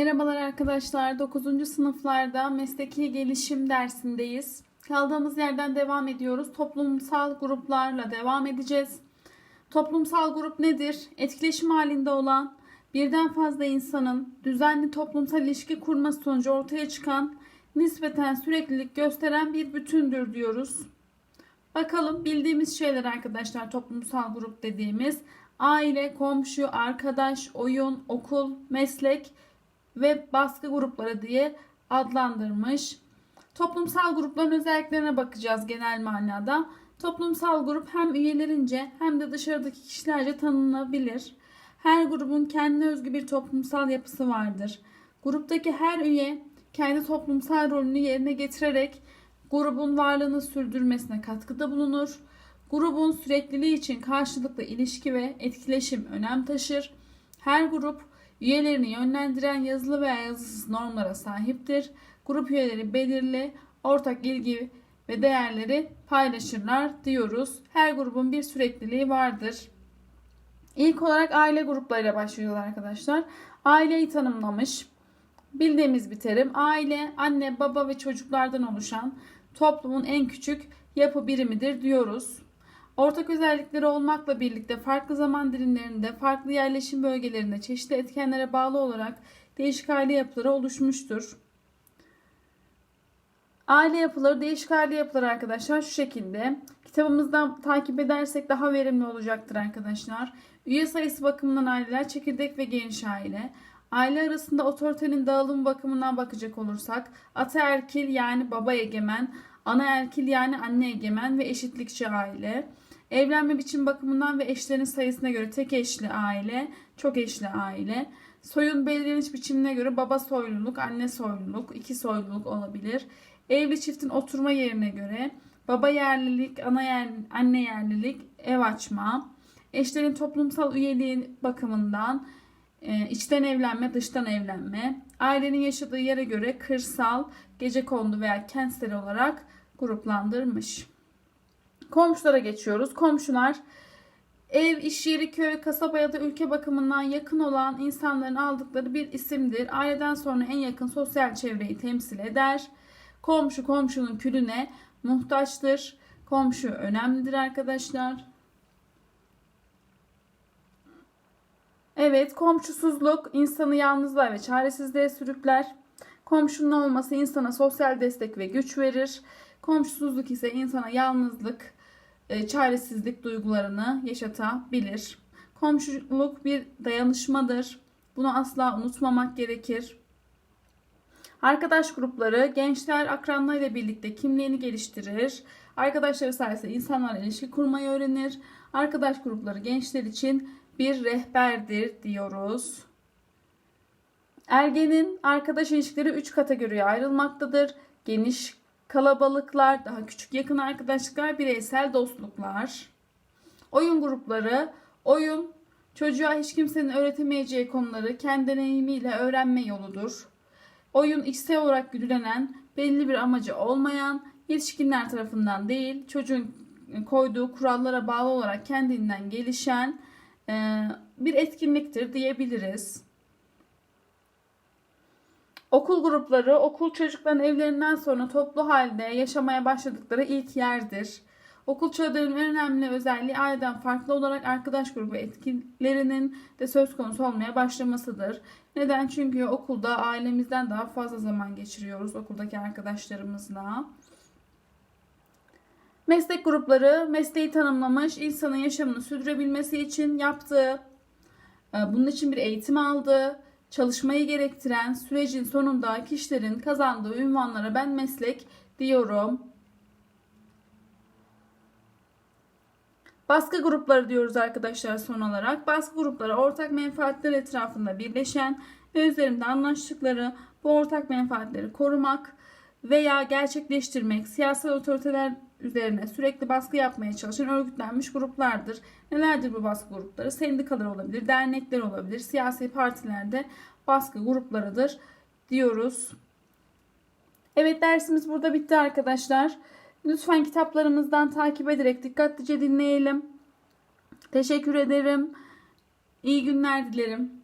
Merhabalar arkadaşlar. 9. sınıflarda mesleki gelişim dersindeyiz. Kaldığımız yerden devam ediyoruz. Toplumsal gruplarla devam edeceğiz. Toplumsal grup nedir? Etkileşim halinde olan birden fazla insanın düzenli toplumsal ilişki kurması sonucu ortaya çıkan nispeten süreklilik gösteren bir bütündür diyoruz. Bakalım bildiğimiz şeyler arkadaşlar toplumsal grup dediğimiz aile, komşu, arkadaş, oyun, okul, meslek ve baskı grupları diye adlandırmış. Toplumsal grupların özelliklerine bakacağız genel manada. Toplumsal grup hem üyelerince hem de dışarıdaki kişilerce tanınabilir. Her grubun kendine özgü bir toplumsal yapısı vardır. Gruptaki her üye kendi toplumsal rolünü yerine getirerek grubun varlığını sürdürmesine katkıda bulunur. Grubun sürekliliği için karşılıklı ilişki ve etkileşim önem taşır. Her grup üyelerini yönlendiren yazılı veya yazısız normlara sahiptir. Grup üyeleri belirli ortak ilgi ve değerleri paylaşırlar diyoruz. Her grubun bir sürekliliği vardır. İlk olarak aile gruplarıyla başlıyorlar arkadaşlar. Aileyi tanımlamış. Bildiğimiz bir terim. Aile, anne, baba ve çocuklardan oluşan toplumun en küçük yapı birimidir diyoruz. Ortak özellikleri olmakla birlikte farklı zaman dilimlerinde, farklı yerleşim bölgelerinde çeşitli etkenlere bağlı olarak değişik aile yapıları oluşmuştur. Aile yapıları, değişik aile yapıları arkadaşlar şu şekilde. Kitabımızdan takip edersek daha verimli olacaktır arkadaşlar. Üye sayısı bakımından aileler çekirdek ve geniş aile. Aile arasında otoritenin dağılım bakımından bakacak olursak ataerkil yani baba egemen, anaerkil yani anne egemen ve eşitlikçi aile. Evlenme biçim bakımından ve eşlerin sayısına göre tek eşli aile, çok eşli aile. Soyun belirleniş biçimine göre baba soyluluk, anne soyluluk, iki soyluluk olabilir. Evli çiftin oturma yerine göre baba yerlilik, ana yer, anne yerlilik, ev açma. Eşlerin toplumsal üyeliği bakımından e, içten evlenme, dıştan evlenme. Ailenin yaşadığı yere göre kırsal, gece kondu veya kentsel olarak gruplandırmış. Komşulara geçiyoruz. Komşular ev, iş yeri, köy, kasaba ya da ülke bakımından yakın olan insanların aldıkları bir isimdir. Aileden sonra en yakın sosyal çevreyi temsil eder. Komşu komşunun külüne muhtaçtır. Komşu önemlidir arkadaşlar. Evet, komşusuzluk insanı yalnızlığa ve çaresizliğe sürükler. Komşunun olması insana sosyal destek ve güç verir. Komşusuzluk ise insana yalnızlık, çaresizlik duygularını yaşatabilir. Komşuluk bir dayanışmadır. Bunu asla unutmamak gerekir. Arkadaş grupları gençler akranlarıyla birlikte kimliğini geliştirir. Arkadaşları sayesinde insanlarla ilişki kurmayı öğrenir. Arkadaş grupları gençler için bir rehberdir diyoruz. Ergenin arkadaş ilişkileri 3 kategoriye ayrılmaktadır. Geniş kalabalıklar, daha küçük yakın arkadaşlıklar, bireysel dostluklar. Oyun grupları, oyun çocuğa hiç kimsenin öğretemeyeceği konuları kendi deneyimiyle öğrenme yoludur. Oyun içsel olarak güdülenen, belli bir amacı olmayan, yetişkinler tarafından değil, çocuğun koyduğu kurallara bağlı olarak kendinden gelişen bir etkinliktir diyebiliriz. Okul grupları okul çocukların evlerinden sonra toplu halde yaşamaya başladıkları ilk yerdir. Okul çağlarının en önemli özelliği aileden farklı olarak arkadaş grubu etkilerinin de söz konusu olmaya başlamasıdır. Neden? Çünkü okulda ailemizden daha fazla zaman geçiriyoruz okuldaki arkadaşlarımızla. Meslek grupları mesleği tanımlamış, insanın yaşamını sürdürebilmesi için yaptığı, e, bunun için bir eğitim aldığı, çalışmayı gerektiren sürecin sonunda kişilerin kazandığı ünvanlara ben meslek diyorum. Baskı grupları diyoruz arkadaşlar son olarak. Baskı grupları ortak menfaatler etrafında birleşen ve üzerinde anlaştıkları bu ortak menfaatleri korumak veya gerçekleştirmek, siyasal otoriteler üzerine sürekli baskı yapmaya çalışan örgütlenmiş gruplardır. Nelerdir bu baskı grupları? Sendikalar olabilir, dernekler olabilir, siyasi partilerde baskı gruplarıdır diyoruz. Evet dersimiz burada bitti arkadaşlar. Lütfen kitaplarımızdan takip ederek dikkatlice dinleyelim. Teşekkür ederim. İyi günler dilerim.